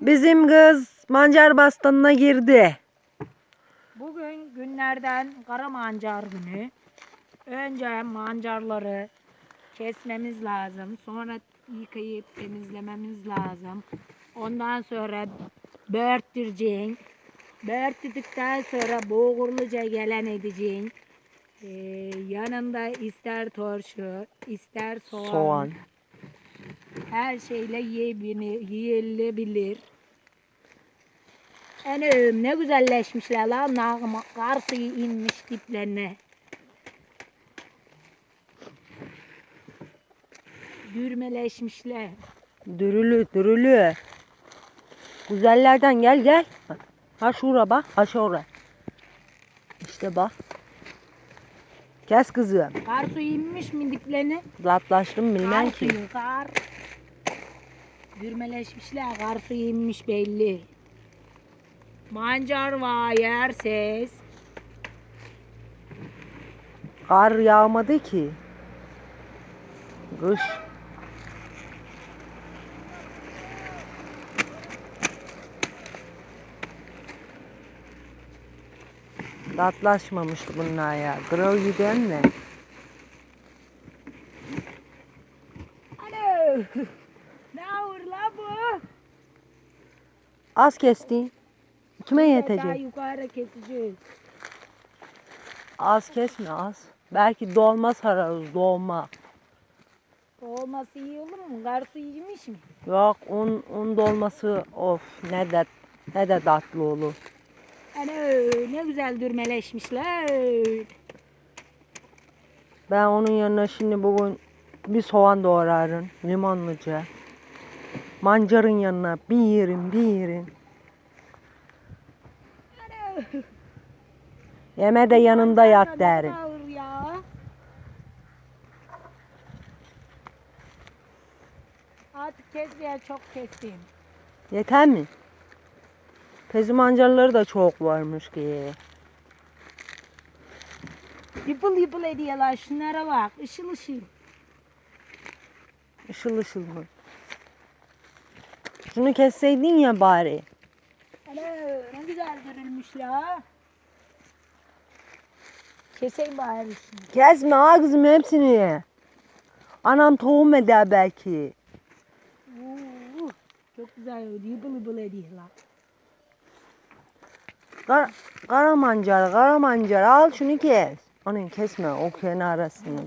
Bizim kız mancar bastanına girdi. Bugün günlerden kara mancar günü. Önce mancarları kesmemiz lazım. Sonra yıkayıp temizlememiz lazım. Ondan sonra böğürttüreceksin. Böğürttükten sonra boğurluca gelen edeceksin. Ee, yanında ister turşu, ister soğan, Soğan. Her şeyle yiyebilir, yiyilebilir. Anam ne güzelleşmişler lan. Nağma, kar suyu inmiş diplerine. Dürmeleşmişler. Dürülü dürülü. Güzellerden gel gel. Ha şura bak. Ha şura. İşte bak. Kes kızım. Kar suyu inmiş mi diplerine? Latlaştım bilmem Kar ki. suyu kar. Dürmeleşmişler. Kar suyu inmiş belli. Mancar var yersiz. Kar yağmadı ki. Kış. Latlaşmamış bunlar ya. Kırıl giden ne? Alo. ne olur la bu? Az kestin. Kime Daha yetecek? yukarı keseceğiz. Az kesme az. Belki dolma sararız dolma. Olması iyi olur mu? Kar suyu yemiş mi? Yok un, un dolması of ne de ne de tatlı olur. Ana ne güzel dürmeleşmişler. Ben onun yanına şimdi bugün bir soğan doğrarım limonluca. Mancarın yanına bir yerim bir yerim. Ana. Yeme de yanında yat derim. Ya. Artık kesmeyen çok kestim. Yeter mi? Tezi mancarları da çok varmış ki. Yıpıl yıpıl ediyorlar şunlara bak. Işıl ışıl. Işıl ışıl mı? Şunu kesseydin ya bari. Ana ne güzel dürülmüşler. Keseyim bari şunu. Kesme ha kızım hepsini. Anam tohum eder belki. Oo, çok güzel oldu. Yıpıl yıpıl ediyorlar. Kar, kara mancar, kara mancar al şunu kes. Onu kesme o kenarasını.